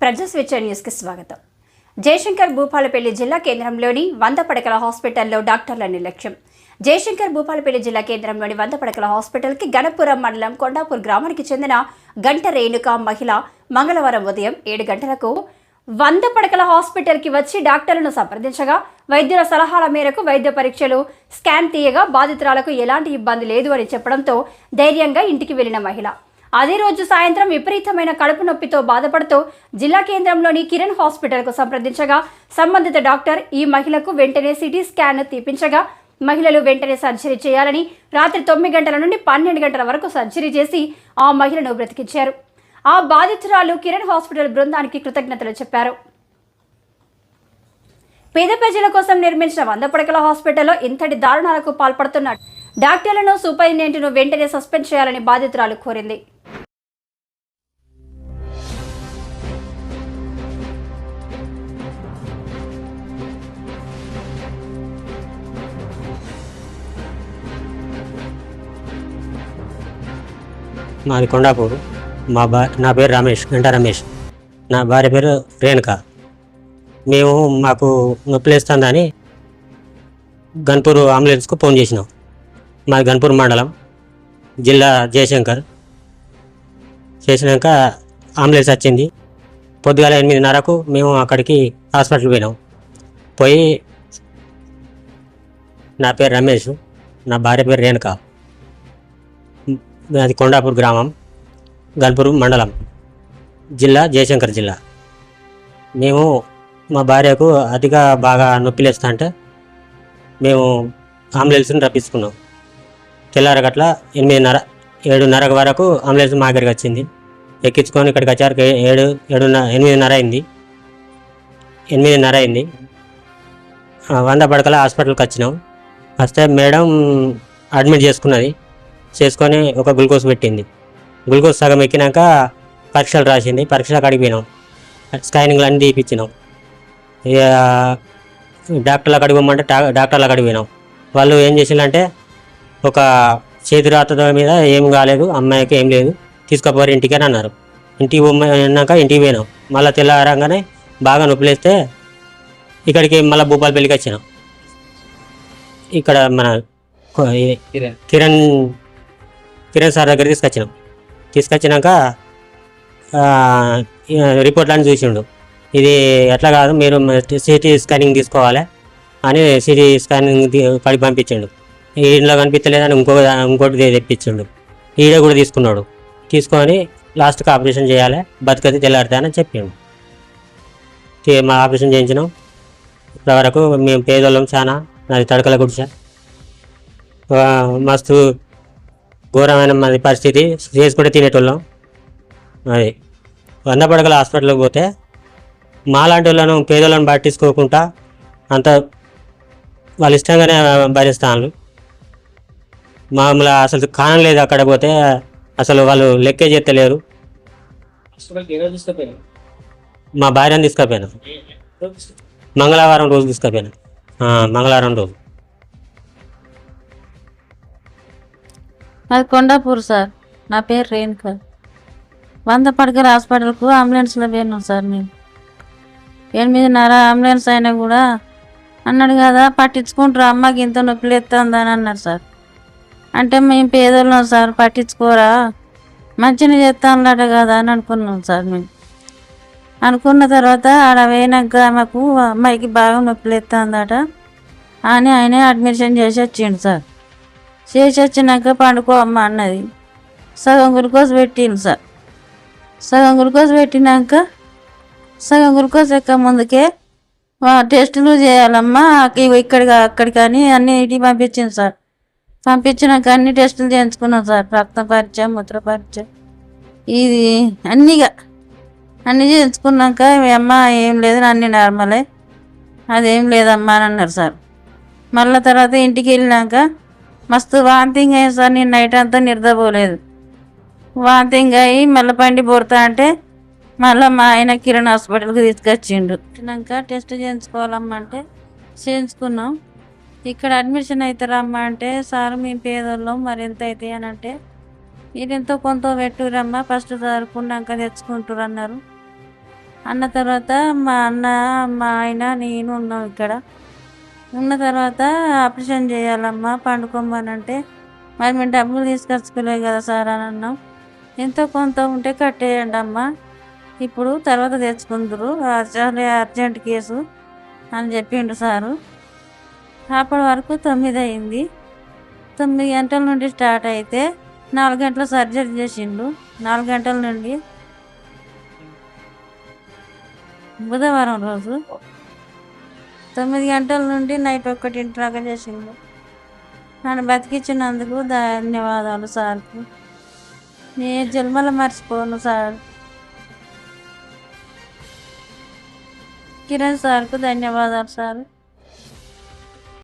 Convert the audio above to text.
ప్రజాస్వేచ్ఛ న్యూస్కి స్వాగతం. జయశంకర్ భూపాలపల్లి జిల్లా కేంద్రంలోని వంద పడకల హాస్పిటల్లో డాక్టర్ల నిర్లక్ష్యం జయశంకర్ భూపాలపల్లి జిల్లా కేంద్రంలోని వంద పడకల హాస్పిటల్కి గణపురం మండలం కొండాపూర్ గ్రామానికి చెందిన గంట రేణుక మహిళ మంగళవారం ఉదయం ఏడు గంటలకు వంద పడకల హాస్పిటల్కి వచ్చి డాక్టర్లను సంప్రదించగా వైద్యుల సలహాల మేరకు వైద్య పరీక్షలు స్కాన్ తీయగా బాధితురాలకు ఎలాంటి ఇబ్బంది లేదు అని చెప్పడంతో ధైర్యంగా ఇంటికి వెళ్ళిన మహిళ. అదే రోజు సాయంత్రం విపరీతమైన కడుపు నొప్పితో బాధపడుతూ జిల్లా కేంద్రంలోని కిరణ్ హాస్పిటల్కు సంప్రదించగా సంబంధిత డాక్టర్ ఈ మహిళకు వెంటనే సిటీ స్కాన్ తీపించగా మహిళలు వెంటనే సర్జరీ చేయాలని రాత్రి తొమ్మిది గంటల నుండి పన్నెండు గంటల వరకు సర్జరీ చేసి ఆ మహిళను బ్రతికించారు. ఆ బాధితురాలు కిరణ్ హాస్పిటల్ బృందానికి కృతజ్ఞతలు చెప్పారు. పేద ప్రజల కోసం నిర్మించిన వంద పడకల హాస్పిటల్లో ఇంతటి దారుణాలకు పాల్పడుతున్న డాక్టర్లను సూపరింటెండెంట్ను వెంటనే సస్పెండ్ చేయాలని బాధితురాలు కోరింది. మాది కొండాపూర్. మా బా నా పేరు రమేష్ గంట రమేష్. నా భార్య పేరు రేణుక. మేము మాకు నొప్పి లేస్తుందని గన్పూర్ అంబులెన్స్కు ఫోన్ చేసినాం. మాది గన్పూర్ మండలం జిల్లా జయశంకర్. చేసినాక అంబులెన్స్ వచ్చింది. పొద్దుగాల ఎనిమిదిన్నరకు మేము అక్కడికి హాస్పిటల్ పోయినాం. పోయి నా పేరు రమేష్ నా భార్య పేరు రేణుక. అది కొండాపూర్ గ్రామం గల్పూర్ మండలం జిల్లా జయశంకర్ జిల్లా. మేము మా భార్యకు అతిగా బాగా నొప్పి లేస్తా అంటే మేము అంబులెన్స్ని రప్పించుకున్నాం. తెల్లారగట్ల ఎనిమిదిన్నర ఏడున్నర వరకు అంబులెన్స్ మా దగ్గరికి వచ్చింది. ఎక్కించుకొని ఇక్కడికి వచ్చారు ఏడు ఏడున్నర ఎనిమిదిన్నర అయింది. ఎనిమిదిన్నర అయింది. వంద పడకల హాస్పిటల్కి వచ్చినాం. ఫస్ట్ మేడం అడ్మిట్ చేసుకున్నది. చేసుకొని ఒక గ్లూకోజ్ పెట్టింది. గ్లూకోజ్ సగం ఎక్కినాక పరీక్షలు రాసింది. పరీక్షలకు అడిగిపోయినాం స్కానింగ్లు అన్నీ తీపిచ్చినాం. ఇక డాక్టర్లకు అడిగిపోమంటే డాక్టర్లకు అడిగిపోయినాం వాళ్ళు ఏం చేసిందంటే ఒక చేతి రాత మీద ఏం కాలేదు అమ్మాయికి ఏం లేదు తీసుకుపోరు ఇంటికి అని అన్నారు. ఇంటికి పోయినాక ఇంటికి పోయినాం. మళ్ళీ తెల్లారంగానే బాగా నొప్పిలేస్తే ఇక్కడికి మళ్ళీ భూపాలపల్లికి వచ్చినాం. ఇక్కడ మన కిరణ్ కిరణ్ సార్ దగ్గర తీసుకొచ్చినాం. తీసుకొచ్చినాక రిపోర్ట్లను చూసిండు. ఇది ఎట్లా కాదు మీరు సిటీ స్కానింగ్ తీసుకోవాలి అని సిటీ స్కానింగ్ పడి పంపించిండు. ఇంట్లో కనిపించలేదని ఇంకో ఇంకోటి తెప్పించిండు. ఈడ కూడా తీసుకున్నాడు. తీసుకొని లాస్ట్కి ఆపరేషన్ చేయాలి బతుకది తెల్లారుతాయని చెప్పిండు. మా ఆపరేషన్ చేయించినాం. ఇప్పటివరకు మేము పేదోళ్ళం చాలా నాది తడకల గుడిసె. మస్తు ఘోరమైన మాది పరిస్థితి. చేసి కూడా తినేటోళ్ళం. అది వంద పడకల హాస్పిటల్కి పోతే మాలాంటి వాళ్ళను పేదలను పట్టించుకోకుండా అంత వాళ్ళ ఇష్టంగానే భరిస్తాను మామూలు అసలు కానం లేదు అక్కడ పోతే అసలు వాళ్ళు లెక్కే చేస్తలేరు. మా భార్యను తీసుకుపోయాను. మంగళవారం రోజు తీసుకుపోయాను. మంగళవారం రోజు. అది కొండాపూర్ సార్. నా పేరు రేణుక. వంద పడకల హాస్పిటల్కు అంబులెన్స్లో పోయినాం సార్ మేము. ఎనిమిదిన్నర అంబులెన్స్ అయినా కూడా అన్నాడు కదా పట్టించుకుంటారు అమ్మకి ఇంత నొప్పి లేస్తుంది అని అన్నారు సార్. అంటే మేము పేదోళ్ళం సార్ పట్టించుకోరా. మంచిని చేస్తానులాట కదా అని అనుకున్నాం సార్ మేము. అనుకున్న తర్వాత ఆడ పోయినాక ఆమెకు అమ్మాయికి బాగా నొప్పి లేస్తుందట అని ఆయనే అడ్మిషన్ చేసి వచ్చిండు సార్. చేసి వచ్చినాక పండుకో అమ్మ అన్నది. సగం గ్లూకోజ్ పెట్టింది సార్. సగం గ్లూకోజ్ పెట్టినాక సగం గ్లూకోజ్ ఎక్క ముందుకే టెస్టులు చేయాలమ్మా ఇక్కడికి అక్కడికి అని అన్ని ఇంటికి పంపించింది సార్. పంపించినాక అన్ని టెస్టులు చేయించుకున్నాం సార్. రక్త పరీక్ష మూత్ర పరీక్ష ఇది అన్నీగా అన్నీ చేయించుకున్నాక అమ్మ ఏం లేదు అన్ని నార్మలే. అదేం లేదమ్మా అని అన్నారు సార్. మళ్ళీ తర్వాత ఇంటికి వెళ్ళినాక మస్తు వాంతింగ్ అయ్యింది సార్? నేను నైట్ అంతా నిద్రపోలేదు వాంతింగ్ అయ్యి మళ్ళీ పండి పోరుతా అంటే మళ్ళీ మా ఆయన కిరణ్ హాస్పిటల్కి తీసుకొచ్చిండు. వచ్చినాక టెస్ట్ చేయించుకోవాలమ్మా అంటే చేయించుకున్నాం. ఇక్కడ అడ్మిషన్ అవుతారమ్మా అంటే సార్ మేము పేదోళ్ళం మరి ఎంత అవుతాయి అని అంటే మీరు ఎంతో కొంత పెట్టురమ్మా ఫస్ట్ చదువుకున్నాక తెచ్చుకుంటారు అన్నారు. అన్న తర్వాత మా అన్న మా ఆయన నేను ఉన్నాం ఇక్కడ. ఉన్న తర్వాత ఆపరేషన్ చేయాలమ్మా పండుకోమనంటే. మరి మేము డబ్బులు తీసుకొచ్చుకోలేదు కదా సార్ అని అన్నాం. ఎంతో కొంత ఉంటే కట్టేయండి అమ్మా. ఇప్పుడు తర్వాత తెచ్చుకుందరు. చాలా అర్జెంట్ కేసు అని చెప్పిండు సారు. అప్పటి వరకు తొమ్మిది అయింది. తొమ్మిది గంటల నుండి స్టార్ట్ అయితే నాలుగు గంటల సర్జరీ చేసిండు. నాలుగు గంటల నుండి బుధవారం రోజు. తొమ్మిది గంటల నుండి నైట్ ఒక్కటింటి దాకా చేసిండు నన్ను బతికించినందుకు ధన్యవాదాలు సార్కు నేను జన్మల మర్చిపోను సార్. కిరణ్ సార్కు ధన్యవాదాలు సార్.